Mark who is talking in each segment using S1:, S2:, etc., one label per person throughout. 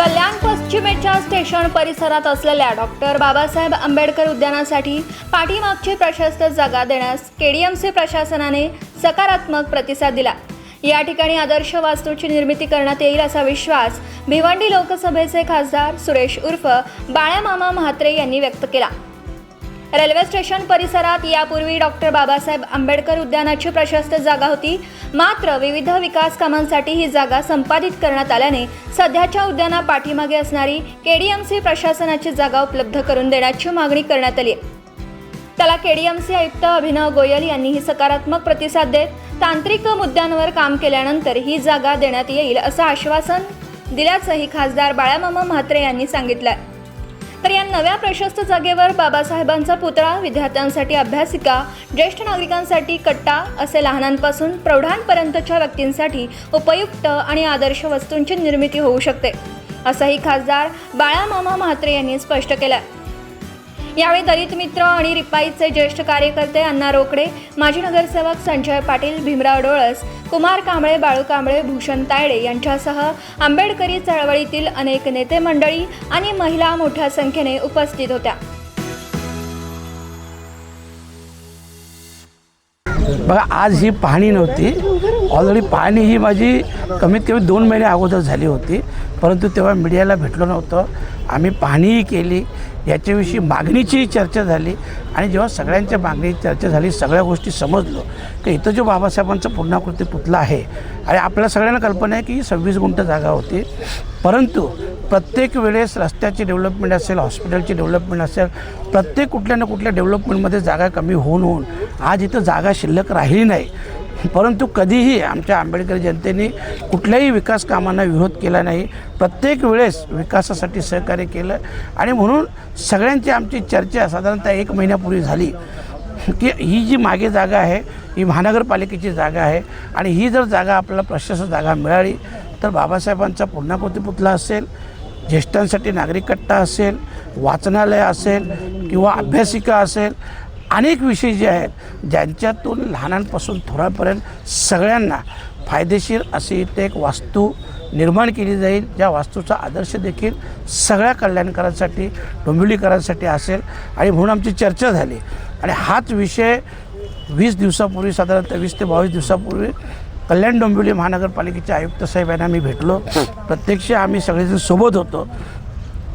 S1: कल्याण पश्चिमेच्या स्टेशन परिसरात असलेल्या डॉक्टर बाबासाहेब आंबेडकर उद्यानासाठी पाठीमागची प्रशस्त जागा देण्यास केडीएमसी प्रशासनाने सकारात्मक प्रतिसाद दिला. या ठिकाणी आदर्श वास्तूची निर्मिती करण्यात येईल असा विश्वास भिवंडी लोकसभेचे खासदार सुरेश उर्फ बाळ्यामामा म्हात्रे यांनी व्यक्त केला. रेल्वे स्टेशन परिसरात यापूर्वी डॉक्टर बाबासाहेब आंबेडकर उद्यानाची प्रशस्त जागा होती. मात्र विविध विकास कामांसाठी ही जागा संपादित करण्यात आल्याने सध्याच्या उद्याना पाठीमागे असणारी केडीएमसी प्रशासनाची जागा उपलब्ध करून देण्याची मागणी करण्यात आली आहे. त्याला केडीएमसी आयुक्त अभिनव गोयल यांनीही सकारात्मक प्रतिसाद देत तांत्रिक मुद्द्यांवर काम केल्यानंतर ही जागा देण्यात येईल असं आश्वासन दिल्याचंही खासदार बाळामामा म्हात्रे यांनी सांगितलं तर या नव्या प्रशस्त जागेवर बाबासाहेबांचा पुतळा विद्यार्थ्यांसाठी अभ्यासिका ज्येष्ठ नागरिकांसाठी कट्टा असे लहानांपासून प्रौढांपर्यंतच्या व्यक्तींसाठी उपयुक्त आणि आदर्श वस्तूंची निर्मिती होऊ शकते असंही खासदार बाळामामा म्हात्रे यांनी स्पष्ट केलं यावेळी दलित मित्र आणि रिपाईचे ज्येष्ठ कार्यकर्ते अण्णा रोकडे माजी नगरसेवक संजय पाटील भीमराव डोळस कुमार कांबळे बाळू कांबळे भूषण तायडे यांच्यासह आंबेडकरी चळवळीतील अनेक नेते मंडळी आणि महिला मोठ्या संख्येने उपस्थित होत्या.
S2: बघा आज ही पाहणी नव्हती. ऑलरेडी पाहणी ही माझी कमीत कमी दोन महिने अगोदर झाली होती. परंतु तेव्हा मीडियाला भेटलो नव्हतं. आम्ही पाहणीही केली. याच्याविषयी मागणीचीही चर्चा झाली. आणि जेव्हा सगळ्यांच्या मागणीची चर्चा झाली सगळ्या गोष्टी समजलो की इथं जो बाबासाहेबांचा पूर्णाकृती पुतला आहे आणि आपल्या सगळ्यांना कल्पना आहे की सव्वीस गुंठ जागा होती. परंतु प्रत्येक वेळेस रस्त्याची डेव्हलपमेंट असेल हॉस्पिटलची डेव्हलपमेंट असेल प्रत्येक कुठल्या ना कुठल्या डेव्हलपमेंटमध्ये जागा कमी होऊन होऊन आज इथं जागा शिल्लक राहिली नाही. परंतु कधीही आमच्या आंबेडकर जनतेने कुठल्याही विकास कामांना विरोध केला नाही. प्रत्येक वेळेस विकासासाठी सहकार्य केलं आणि म्हणून सगळ्यांची आमची चर्चा साधारणतः एक महिन्यापूर्वी झाली. की ही जी मागे जागा आहे ही महानगरपालिकेची जागा आहे आणि ही जर जागा आपल्याला प्रशस्त जागा मिळाली तर बाबासाहेबांचा पूर्णाकृती पुतळा असेल ज्येष्ठांसाठी नागरिक कट्टा असेल वाचनालय असेल किंवा अभ्यासिका असेल अनेक विषय जे आहेत ज्यांच्यातून लहानांपासून थोरापर्यंत सगळ्यांना फायदेशीर अशी इथे एक वास्तू निर्माण केली जाईल. ज्या वास्तूचा आदर्श देखील सगळ्या कल्याणकारांसाठी डोंबिवलीकरांसाठी असेल आणि म्हणून आमची चर्चा झाली. आणि हाच विषय वीस दिवसापूर्वी साधारणतः वीस ते बावीस दिवसापूर्वी कल्याण डोंबिवली महानगरपालिकेचे आयुक्त साहेब यांना मी भेटलो. प्रत्यक्ष आम्ही सगळेजण सोबत होतो.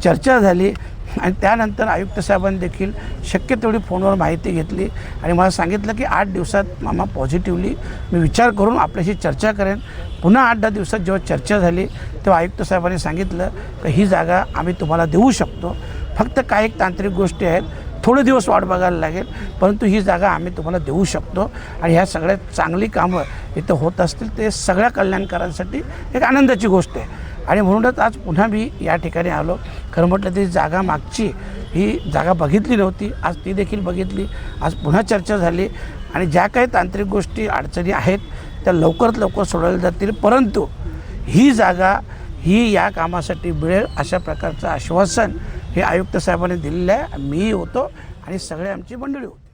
S2: चर्चा झाली. आणि त्यानंतर आयुक्त साहेबांनी देखील शक्य तेवढी फोनवर माहिती घेतली. आणि मला सांगितलं की आठ दिवसात मामा पॉझिटिव्हली मी विचार करून आपल्याशी चर्चा करेन. पुन्हा आठ दहा दिवसात जेव्हा चर्चा झाली तेव्हा आयुक्त साहेबांनी सांगितलं की ही जागा आम्ही तुम्हाला देऊ शकतो. फक्त काही तांत्रिक गोष्टी आहेत. थोडे दिवस वाट बघायला लागेल परंतु ही जागा आम्ही तुम्हाला देऊ शकतो. आणि ह्या सगळ्यात चांगली कामं इथं होत असतील ते सगळ्या कल्याणकारांसाठी एक आनंदाची गोष्ट आहे. आणि म्हणूनच आज पुन्हा मी या ठिकाणी आलो. खरं म्हटलं ती जागा मागची ही जागा बघितली नव्हती. आज ती देखील बघितली. आज पुन्हा चर्चा झाली. आणि ज्या काही तांत्रिक गोष्टी अडचणी आहेत त्या लवकरात लवकर सोडवल्या जातील. परंतु ही जागा ही या कामासाठी मिळेल अशा प्रकारचं आश्वासन हे आयुक्त साहेबांनी दिलेलं आहे. मी होतो आणि सगळे आमची मंडळी होती.